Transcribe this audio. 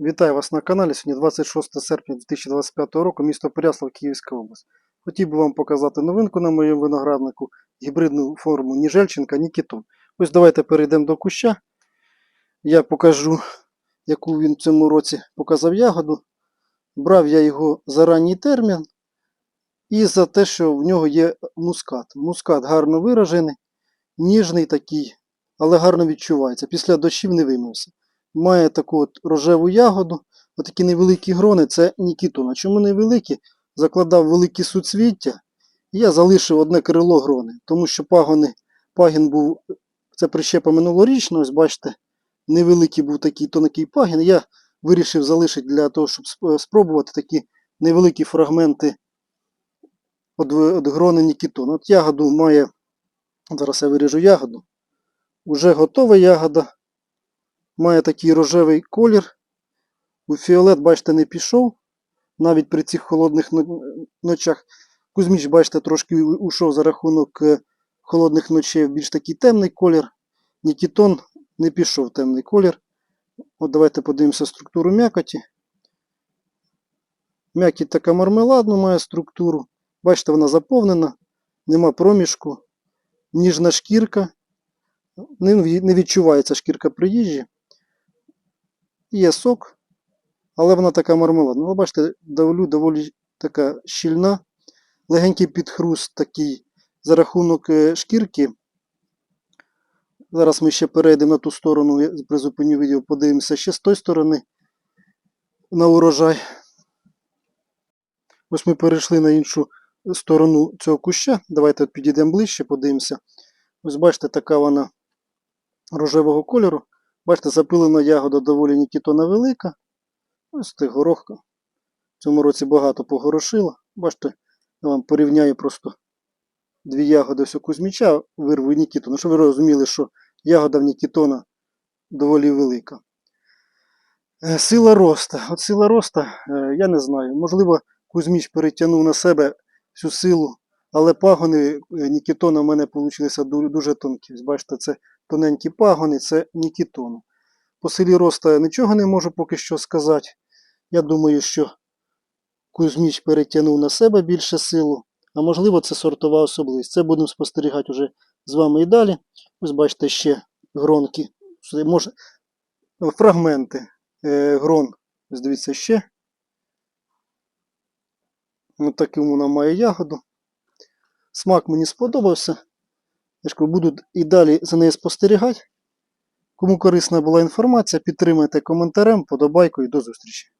Вітаю вас на каналі. Сьогодні 26 серпня 2025 року, місто Перяслав, Київська область. Хотів би вам показати новинку на моєму винограднику, гібридну форму ні Жельченка, ні Кітон. Ось давайте перейдемо до куща. Я покажу, яку він в цьому році показав ягоду. Брав я його за ранній термін і за те, що в нього є мускат. Мускат гарно виражений, ніжний такий, але гарно відчувається. Після дощів не вимився має таку от рожеву ягоду. Отакі невеликі грони це Нікітона. Чому невеликі? Закладав великі суцвіття, і я залишив одне крило грони, тому що пагони, пагін був, це прищепа минулорічна, ось бачите, невеликий був такий тонкий пагін. Я вирішив залишити для того, щоб спробувати такі невеликі фрагменти від, від грони Нікітона. От ягоду має, зараз я виріжу ягоду. Уже готова ягода має такий рожевий колір. У фіолет, бачите, не пішов. Навіть при цих холодних ночах. Кузьміч, бачите, трошки ушов за рахунок е, холодних ночей в більш такий темний колір. Нікітон не пішов темний колір. От давайте подивимося структуру м'якоті. М'якіть така мармеладну має структуру. Бачите, вона заповнена, нема проміжку, ніжна шкірка. Не відчувається шкірка при їжі. Є сок, але вона така мармеладна. Ну, бачите, давлю доволі така щільна, легенький підхруст такий за рахунок е, шкірки. Зараз ми ще перейдемо на ту сторону, я призупиню відео, подивимося ще з тої сторони на урожай. Ось ми перейшли на іншу сторону цього куща. Давайте підійдемо ближче, подивимося. Ось бачите, така вона рожевого кольору. Бачите, запилена ягода доволі нікітона велика. Ось ти горохка. В цьому році багато погорошила. Бачите, я вам порівняю просто дві ягоди ось у Кузьміча, вирву і Нікітона. Щоб ви розуміли, що ягода в Нікітона доволі велика. Е, Сила роста. От сила роста, е, я не знаю. Можливо, Кузьміч перетягнув на себе всю силу, але пагони е, Нікітона в мене вийшли дуже тонкі. Бачите, це тоненькі пагони, це Нікітону. По силі роста нічого не можу поки що сказати. Я думаю, що Кузьміч перетягнув на себе більше силу, а можливо це сортова особливість. Це будемо спостерігати вже з вами і далі. Ось бачите ще гронки. Може, фрагменти е, грон. Ось дивіться ще. Ось таким вона має ягоду. Смак мені сподобався. Я ж буду і далі за нею спостерігати. Кому корисна була інформація, підтримайте коментарем, подобайкою до зустрічі.